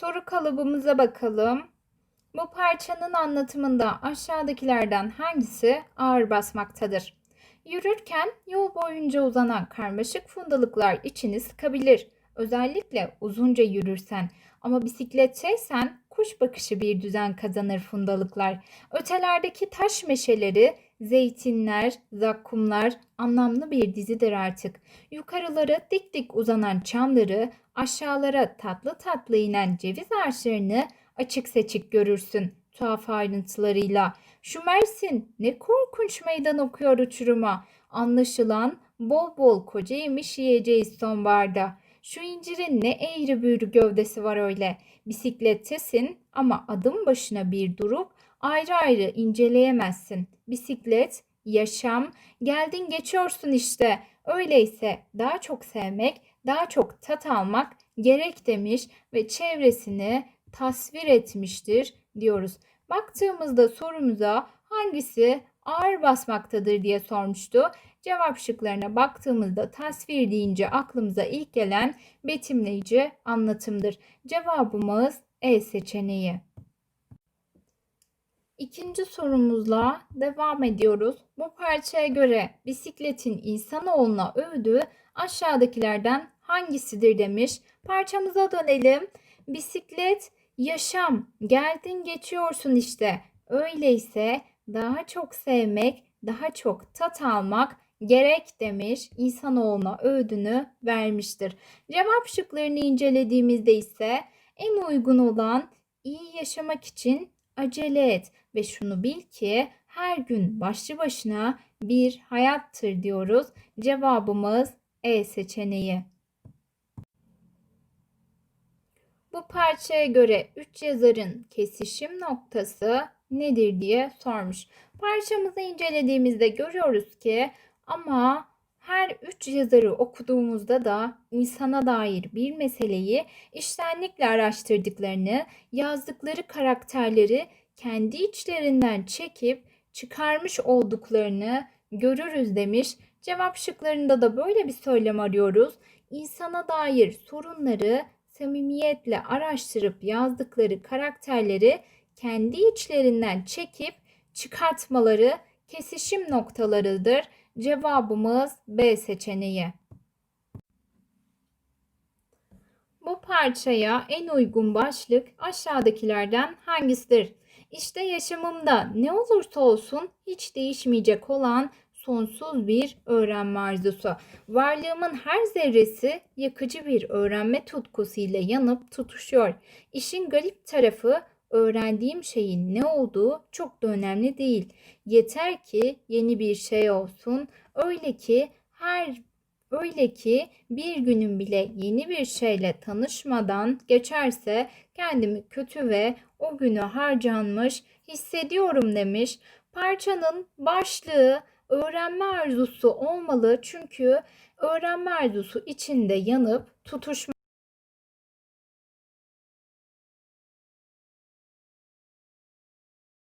Soru kalıbımıza bakalım. Bu parçanın anlatımında aşağıdakilerden hangisi ağır basmaktadır? Yürürken yol boyunca uzanan karmaşık fundalıklar içini sıkabilir. Özellikle uzunca yürürsen ama bisikletteysen kuş bakışı bir düzen kazanır fundalıklar. Ötelerdeki taş meşeleri, zeytinler, zakkumlar anlamlı bir dizidir artık. Yukarıları dik dik uzanan çamları, aşağılara tatlı tatlı inen ceviz ağaçlarını açık seçik görürsün tuhaf ayrıntılarıyla. Şu Mersin ne korkunç meydan okuyor uçuruma. Anlaşılan bol bol koca yemiş yiyeceğiz sonbaharda. Şu incirin ne eğri büğrü gövdesi var öyle. Bisiklettesin ama adım başına bir durup ayrı ayrı inceleyemezsin. Bisiklet, yaşam, geldin geçiyorsun işte. Öyleyse daha çok sevmek, daha çok tat almak gerek demiş ve çevresini tasvir etmiştir diyoruz. Baktığımızda sorumuza hangisi ağır basmaktadır diye sormuştu. Cevap şıklarına baktığımızda tasvir deyince aklımıza ilk gelen betimleyici anlatımdır. Cevabımız E seçeneği. İkinci sorumuzla devam ediyoruz. Bu parçaya göre bisikletin insanoğluna övdüğü aşağıdakilerden hangisidir demiş. Parçamıza dönelim. Bisiklet yaşam, geldin geçiyorsun işte. Öyleyse daha çok sevmek, daha çok tat almak gerek demiş. İnsanoğluna öğüdünü vermiştir. Cevap şıklarını incelediğimizde ise en uygun olan iyi yaşamak için acele et ve şunu bil ki her gün başlı başına bir hayattır diyoruz. Cevabımız E seçeneği. Bu parçaya göre üç yazarın kesişim noktası nedir diye sormuş. Parçamızı incelediğimizde görüyoruz ki ama her üç yazarı okuduğumuzda da insana dair bir meseleyi iştenlikle araştırdıklarını, yazdıkları karakterleri kendi içlerinden çekip çıkarmış olduklarını görürüz demiş. Cevap şıklarında da böyle bir söylem arıyoruz. İnsana dair sorunları samimiyetle araştırıp yazdıkları karakterleri kendi içlerinden çekip çıkartmaları kesişim noktalarıdır. Cevabımız B seçeneği. Bu parçaya en uygun başlık aşağıdakilerden hangisidir? İşte yaşamımda ne olursa olsun hiç değişmeyecek olan sonsuz bir öğrenme arzusu. Varlığımın her zerresi yakıcı bir öğrenme tutkusuyla yanıp tutuşuyor. İşin garip tarafı öğrendiğim şeyin ne olduğu çok da önemli değil. Yeter ki yeni bir şey olsun. Öyle ki her öyle ki bir günün bile yeni bir şeyle tanışmadan geçerse kendimi kötü ve o günü harcanmış hissediyorum demiş. Parçanın başlığı öğrenme arzusu olmalı çünkü öğrenme arzusu içinde yanıp tutuşma